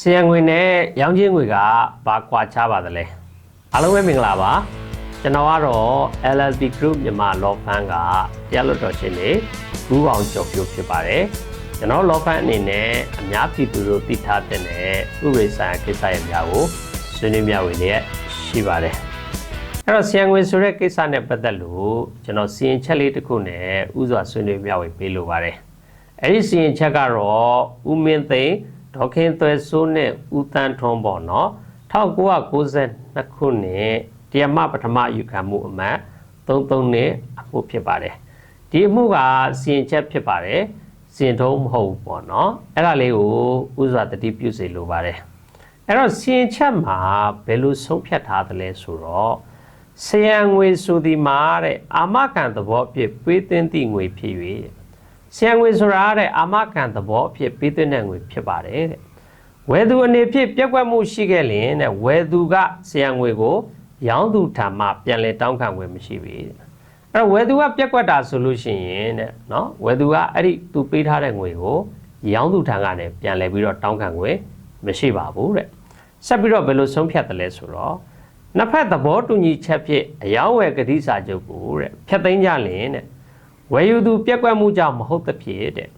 စီယံငွေနဲ့ရောင်းချင်းငွေကဘာကွာခြားပါသလဲအားလုံးပဲမင်္ဂလာပါကျွန်တော်ကတော့ LSB Group မြန်မာ Law Firm ကတရားလွှတ်တော်ရှင်နေဘူးအောင်ကျော်ပြိုဖြစ်ပါတယ်ကျွန်တော် Law Firm အနေနဲ့အများပြည်သူတို့သိထားတဲ့ဥပဒေဆိုင်ရာကိစ္စရပ်များကိုဆွေးနွေးမျှဝေလျက်ရှိပါတယ်အဲ့တော့စီယံငွေဆိုတဲ့ကိစ္စနဲ့ပတ်သက်လို့ကျွန်တော်စီရင်ချက်လေးတစ်ခုနဲ့ဥစွာဆွေးနွေးမျှဝေပေးလိုပါတယ်အဲ့ဒီစီရင်ချက်ကတော့ဦးမင်းသိန်း ဒေါက်ခင်သွဲစိုးနဲ့ဦးတန်းထွန်းပေါ့နော်1992ခုနှစ်တရားမပထမယူခံမှုအမှတ်33နဲ့အမှုဖြစ်ပါတယ်ဒီအမှုကစီရင်ချက်ဖြစ်ပါတယ်စီရင်ထုံးမဟုတ်ဘူးပေါ့နော်အဲ့ဒါလေးကိုဥစွာတတိပြုစေလိုပါတယ်အဲ့တော့စီရင်ချက်မှာဘယ်လိုဆုံးဖြတ်ထားသလဲဆိုတော့ဆယံငွေဆိုဒီမှာတဲ့အာမခံသဘောအဖြစ်ပေးသွင်းသည့်ငွေဖြစ်၍တဲ့ ဆရာငွေဆိုတာတဲ့အာမခံသဘောအဖြစ်ပေးသွင်းတဲ့ငွေဖြစ်ပါတယ်တဲ့ဝယ်သူအနေဖြင့်ပြက်ကွက်မှုရှိခဲ့လင်တဲ့ဝယ်သူကဆရာငွေကို ရောင်းသူထံမှပြန်လဲတောင်းခံခွင့်မရှိပြီတဲ့အဲ့တော့ဝယ်သူကပြက်ကွက်တာဆိုလို့ရှိရင်တဲ့နော်ဝယ်သူကအဲ့ဒီသူပေးထားတဲ့ငွေကိုရောင်းသူထံကနေပြန်လဲပြီးတော့တောင်းခံခွင့်မရှိပါဘူးတဲ့ဆက်ပြီးတော့ဘယ်လိုဆုံးဖြတ်တယ်လဲဆိုတော့နှစ်ဖက်သဘောတူညီချက်ဖြင့်အယောင်းဝယ်ကတိစာချုပ်ကိုတဲ့ဖျက်သိမ်းကြလင်တဲ့ ဝယ်ယူသူပြက်ကွက်မှုကြောင့်မဟုတ်သဖြင့်တဲ့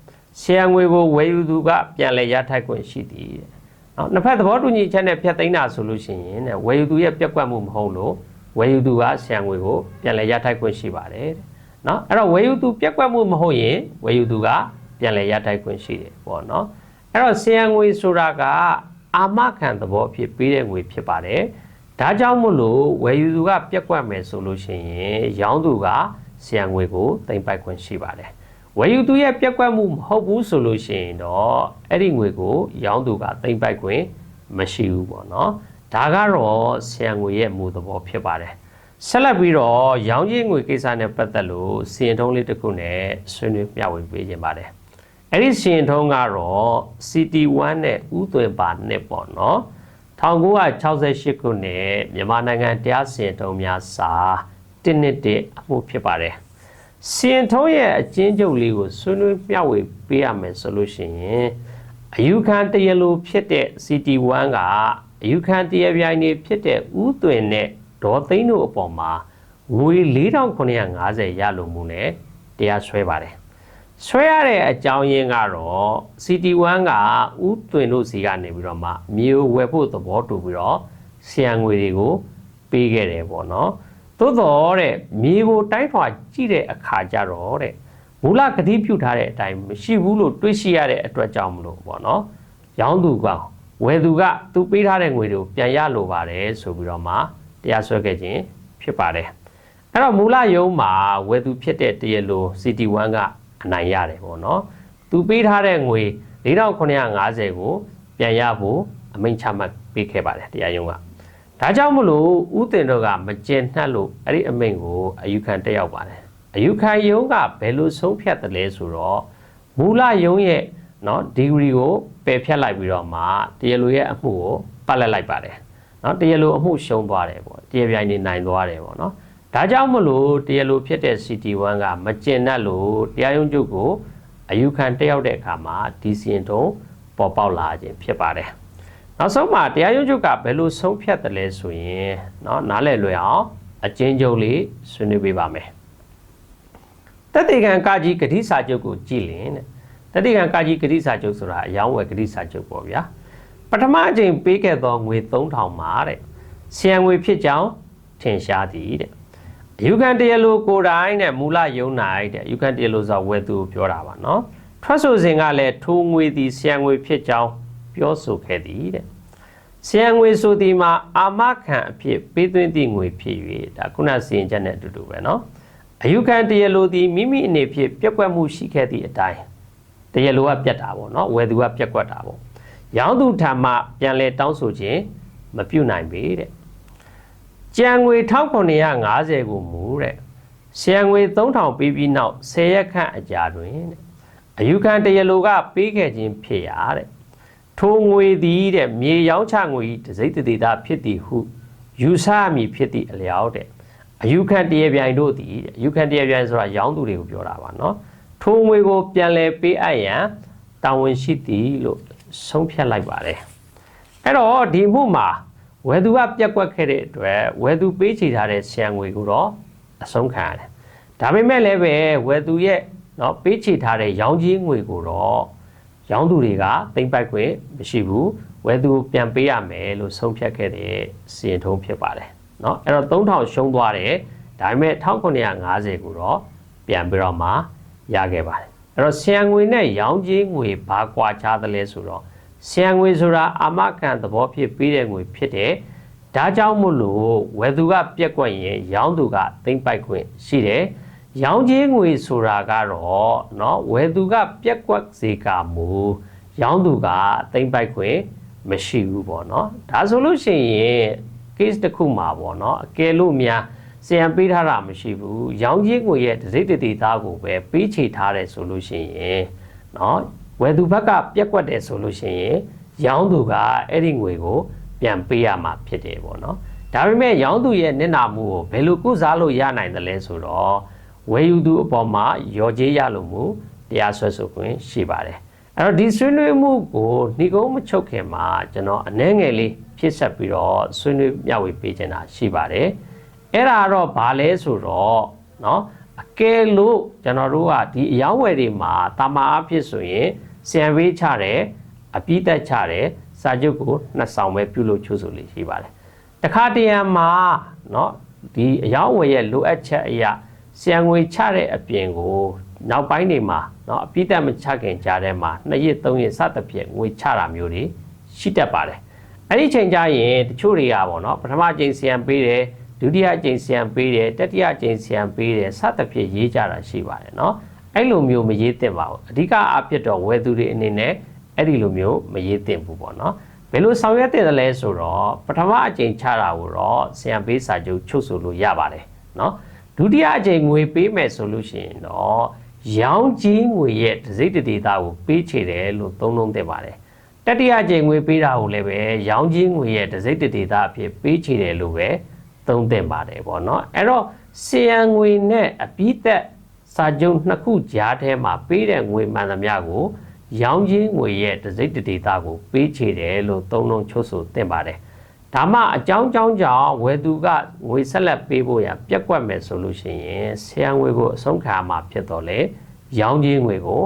ဆရာငွေကိုဝယ်ယူသူကပြန်လဲရထိုက်ခွင့်ရှိသည်တဲ့နော်နှစ်ဖက်သဘောတူညီချက်နဲ့ဖျက်သိမ်းတာဆိုလို့ရှိရင်တဲ့ဝယ်ယူသူရဲ့ပြက်ကွက်မှုမဟုတ်လို့ဝယ်ယူသူကဆရာငွေကိုပြန်လဲရထိုက်ခွင့်ရှိပါတယ်တဲ့နော်အဲ့တော့ဝယ်ယူသူပြက်ကွက်မှုမဟုတ်ရင်ဝယ်ယူသူကပြန်လဲရထိုက်ခွင့်ရှိတယ်ပေါ့နော်အဲ့တော့ဆရာငွေဆိုတာကအာမခံသဘောအဖြစ်ပေးတဲ့ငွေဖြစ်ပါတယ်ဒါကြောင့်မို့လို့ဝယ်ယူသူကပြက်ကွက်မယ်ဆိုလို့ရှိရင်ရောင်းသူက ဆရာငွေကိုတင်ပိုက်ခွင့်ရှိပါတယ်။ဝယ်ယူသူရဲ့ပြက်ကွက်မှုမဟုတ်ဘူးဆိုလို့ရှိရင်တော့အဲ့ဒီငွေကို ရောင်းသူကတင်ပိုက်ခွင့်မရှိဘူးပေါ့နော်။ဒါကတော့ဆရာငွေရဲ့မူသဘောဖြစ်ပါတယ်။ဆက်လက်ပြီးတော့ရောင်းချေးငွေကိစ္စနဲ့ပတ်သက်လို့စီရင်ထုံးလေးတစ်ခုနဲ့ဆွေးနွေးမျှဝေပေးခြင်းပါတယ်။အဲ့ဒီစီရင်ထုံးကတော့ CT1 နဲ့ဥသွင်ပါနဲ့ပေါ့နော်။1968ခုနှစ်မြန်မာနိုင်ငံတရားစီရင်ထုံးများစာ တစ်နှစ်တည်းအမှုဖြစ်ပါတယ်။စီရင်ထုံးရဲ့အကျဉ်းချုပ်လေးကိုဆွေးနွေးမျှဝေပေးရမယ်ဆိုလို့ရှိရင်အယူခံတရားလိုဖြစ်တဲ့ CT1 ကအယူခံတရားပြိုင်နေဖြစ်တဲ့ဥသွင်နဲ့ဒေါ်သိန်းတို့အပေါ်မှာငွေ4950ရလို့မှုနဲ့တရားစွဲပါတယ်။ဆွဲရတဲ့အကြောင်းရင်းကတော့ CT1 ကဥသွင်တို့စီကနေပြီးတော့မှမြေဝယ်ဖို့သဘောတူပြီးတော့ဆီယံငွေတွေကိုပေးခဲ့တယ်ပေါ့နော်။ သို့တော်တဲ့မြေကိုတိုင်းထွာကြည့်တဲ့အခါကျတော့တဲ့မူလကတိပြုထားတဲ့အတိုင်းမရှိဘူးလို့တွေးရှိရတဲ့အတွက်ကြောင့်မလို့ပေါ့နော်။ရောင်းသူကဝယ်သူကသူပေးထားတဲ့ငွေတွေကိုပြန်ရလိုပါတယ်ဆိုပြီးတော့မှတရားစွဲခဲ့ခြင်းဖြစ်ပါတယ်။အဲ့တော့မူလယုံမှာဝယ်သူဖြစ်တဲ့တရားလို CT1 ကအနိုင်ရတယ်ပေါ့နော်။သူပေးထားတဲ့ငွေ4950ကိုပြန်ရဖို့အမိန့်ချမှတ်ပေးခဲ့ပါတယ်တရားရုံးက။ ဒါကြောင့်မလို့ဥတင်တို့ကမကျင်နှက်လို့အဲ့ဒီအမိန့်ကိုအယူခံတက်ရောက်ပါတယ်။အယူခံယုံကဘယ်လိုဆုံးဖြတ်တယ်လဲဆိုတော့မူလယုံရဲ့နော်ဒီဂရီကိုပယ်ဖြတ်လိုက်ပြီးတော့မှတရားလိုရဲ့အမှုကိုပတ်လက်လိုက်ပါတယ်။နော်တရားလိုအမှုရှုံးသွားတယ်ပေါ့။တရားပြိုင်နေနိုင်သွားတယ်ပေါ့နော်။ဒါကြောင့်မလို့တရားလိုဖြစ်တဲ့ CT1 ကမကျင်နှက်လို့တရားရုံးချုပ်ကိုအယူခံတက်ရောက်တဲ့အခါမှာဒီစီရင်ထုံးပေါ်ပေါက်လာခြင်းဖြစ်ပါတယ်။ နောက်ဆုံးမှာတရားရုံးချုပ်ကဘယ်လိုဆုံးဖြတ်တယ်လဲဆိုရင်เนาะနားလည်လွယ်အောင်အကျဉ်းချုပ်လေးဆွေးနွေးပေးပါမယ်။တတိကံကာကြီးဂတိစာချုပ်ကိုကြည်လင်တဲ့တတိကံကာကြီးဂတိစာချုပ်ဆိုတာအယောင်းဝယ်ဂတိစာချုပ်ပေါ့ဗျာ။ပထမအကြိမ်ပေးခဲ့သောငွေ3000မှာတဲ့ဆီယံငွေဖြစ်ကြောင်းထင်ရှားသည်တဲ့အယူခံတရားလိုကိုယ်တိုင်တဲ့မူလယုံနိုင်တဲ့အယူခံတရားလိုဆိုဝယ်သူကိုပြောတာပါနော်။ထွက်ဆိုစဉ်ကလည်းထိုးငွေသည်ဆီယံငွေဖြစ်ကြောင်း ပြောဆိုခဲ့သည်တဲ့။ဆီယံငွေဆိုဒီမှာအာမခံအဖြစ်ပေးသွင်းသည့်ငွေဖြစ်၍ဒါခုနစီရင်ချက်နဲ့အတူတူပဲနော်။အယူခံတရားလိုသည်မိမိအနေဖြင့်ပြက်ကွက်မှုရှိခဲ့သည့်အတိုင်းတရားလိုကပြက်တာပေါ့နော်။ဝယ်သူကပြက်ကွက်တာပေါ့။ရောင်းသူထံမှပြန်လဲတောင်းဆိုခြင်းမပြုတ်နိုင်ပေတဲ့။ကြံငွေ1950ကိုမူတဲ့။ဆီယံငွေ3000ပေးပြီးနောက်10ရက်ခန့်အကြာတွင်တဲ့အယူခံတရားလိုကပေးခဲ့ခြင်းဖြစ်ရတဲ့။ ထိုငွေသည်တဲ့မြေရောင်းချငွေတစိမ့်တသေးတာဖြစ်သည်ဟုယူဆမည်ဖြစ်သည့်အလျောက်တဲ့အယူခံတရားပြိုင်တို့သည်တဲ့အယူခံတရားပြိုင်ဆိုတာရောင်းသူတွေကိုပြောတာပါနော်။ထိုငွေကိုပြန်လဲပေးအပ်ရန်တာဝန်ရှိသည်လို့ဆုံးဖြတ်လိုက်ပါတယ်။ အဲ့တော့ဒီမှုမှာဝယ်သူကပြက်ကွက်ခဲ့တဲ့အတွက်ဝယ်သူပေးချေထားတဲ့ဆီယံငွေကိုတော့အဆုံးခံရတယ်ဒါပေမဲ့လည်းပဲဝယ်သူရဲ့เนาะပေးချေထားတဲ့ရောင်းကြီးငွေကိုတော့ ရောင်းသူတွေကသိမ့်ပိုက်ခွင့်မရှိဘူးဝယ်သူပြန်ပေးရမယ်လို့ဆုံးဖြတ်ခဲ့တဲ့စီရင်ထုံးဖြစ်ပါတယ်เนาะအဲ့တော့3000ရှုံးသွားတယ်ဒါပေမဲ့1950ကိုတော့ပြန်ပြီးတော့မှရခဲ့ပါတယ်အဲ့တော့ဆီယံငွေနဲ့ရောင်းကြီးငွေဘာကွာခြားသလဲဆိုတော့ဆီယံငွေဆိုတာအာမခံသဘောဖြစ်ပေးတဲ့ငွေဖြစ်တယ်ဒါကြောင့်မို့လို့ဝယ်သူကပြက်ကွက်ရင်ရောင်းသူကသိမ့်ပိုက်ခွင့်ရှိတယ် ရောင်းကြီးငွေဆိုတာကတော့เนาะဝယ်သူကပြက်ကွက်စေကမူရောင်းသူကသိမ့်ပိုက်ခွင့်မရှိဘူးပေါ့เนาะဒါဆိုလို့ရှိရင် case တစ်ခုမှာပေါ့เนาะအကယ်လို့များဆရာပေးထားတာမရှိဘူးရောင်းကြီးငွေရဲ့ဒစိတ်တတိသားကိုပဲပေးချေထားတယ်ဆိုလို့ရှိရင်เนาะဝယ်သူဘက်ကပြက်ကွက်တယ်ဆိုလို့ရှိရင်ရောင်းသူကအဲ့ဒီငွေကိုပြန်ပေးရမှာဖြစ်တယ်ပေါ့เนาะဒါပေမဲ့ရောင်းသူရဲ့နစ်နာမှုကိုဘယ်လိုကုစားလို့ရနိုင်တယ်လဲဆိုတော့ ဝယ်ယူသူအပေါ်မှာရော်ကြေးရလို့မှုတရားစွဲဆိုခွင့်ရှိပါတယ်အဲ့တော့ဒီဆွေးနွေးမှုကိုနှီးကုန်းမချုပ်ခင်မှာကျွန်တော်အနှဲငယ်လေးဖြစ်ဆက်ပြီးတော့ဆွေးနွေးမျှဝေပေးချင်တာရှိပါတယ်အဲ့ဒါတော့ဘာလဲဆိုတော့เนาะအကယ်လို့ကျွန်တော်တို့ကဒီအယောင်းဝယ်တွေမှာတာမာအဖြစ်ဆိုရင်ဆံဝေးချတယ်အပြည့်တက်ချတယ်စာချုပ်ကိုနှစ်ဆောင်ပဲပြုလုပ်ချိုးဆိုလေးရှိပါတယ်တခါတရံမှာเนาะဒီအယောင်းဝယ်ရဲ့လိုအပ်ချက်အရာ ဆံငွေချတဲ့အပြင်ကိုနောက်ပိုင်းတွေမှာเนาะအပြည့်တက်မချခင်ကြားထဲမှာနှစ်ရက်သုံးရက်စသဖြင့်ငွေချတာမျိုးတွေရှိတတ်ပါတယ်အဲ့ဒီချိန်ကျရင်တချို့တွေကပေါ့နော်ပထမအချိန်ဆံပေးတယ်ဒုတိယအကြိမ်ဆံပေးတယ်တတိယအကြိမ်ဆံပေးတယ်စသဖြင့်ရေးကြတာရှိပါတယ်เนาะအဲ့လိုမျိုးမရေးသင့်ပါဘူးအဓိကအဖြစ်တော့ဝယ်သူတွေအနေနဲ့အဲ့ဒီလိုမျိုးမရေးသင့်ဘူးပေါ့เนาะဘယ်လိုဆောင်ရွက်တင်တယ်လဲဆိုတော့ပထမအကြိမ်ချတာကိုတော့ဆံပေးစာချုပ်ချုပ်ဆိုလို့ရပါတယ်เนาะ ဒုတိယအကြိမ်ငွေပေးမယ်ဆိုလို့ရှိရင်တော့ရောင်းကြီးငွေရဲ့ဒစိတ်တတိသားကိုပေးချေတယ်လို့သုံးလုံးတင်ပါတယ်တတိယအကြိမ်ငွေပေးတာကိုလည်းပဲရောင်းကြီးငွေရဲ့ဒစိတ်တတိသားအဖြစ်ပေးချေတယ်လို့ပဲသုံးသင့်ပါတယ်ပေါ့နော်အဲ့တော့စီယံငွေနဲ့အပိသက်စာချုပ်နှစ်ခုကြားထဲမှာပေးတဲ့ငွေမှန်သမျှကိုရောင်းချင်းငွေရဲ့တစိတ်တဒေတာကိုပေးချေတယ်လို့သုံးလုံးချုပ်ဆိုသင့်ပါတယ် ဒါမှအကြောင်းကြောင်းကြောင့်ဝယ်သူကငွေဆက်လက်ပေးဖို့ရပြက်ကွက်မယ်ဆိုလို့ရှိရင်ဆရာငွေကိုအဆုံးခံမှာဖြစ်တော့လေရောင်းချင်းငွေကို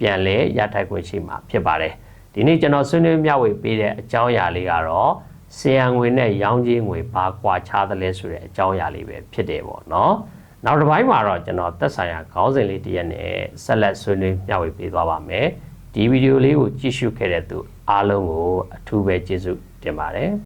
ပြန်လဲရထိုက်ခွင့်ရှိမှာဖြစ်ပါတယ်ဒီနေ့ကျွန်တော်ဆွေးနွေးမျှဝေပေးတဲ့အကြောင်းအရာလေးကတော့ဆီယံငွေနဲ့ရောင်းကြီးငွေဘာကွာခြားသလဲဆိုတဲ့အကြောင်းအရာလေးပဲဖြစ်တယ်ပေါ့နော်နောက်တစ်ပိုင်းမှာတော့ကျွန်တော်သက်ဆိုင်ရာခေါင်းစဉ်လေးတစ်ရက်နဲ့ဆက်လက်ဆွေးနွေးမျှဝေပေးသွားပါမယ်ဒီဗီဒီယိုလေးကိုကြည့်ရှုခဲ့တဲ့သူအားလုံးကိုအထူးပဲကျေးဇူးတင်ပါတယ်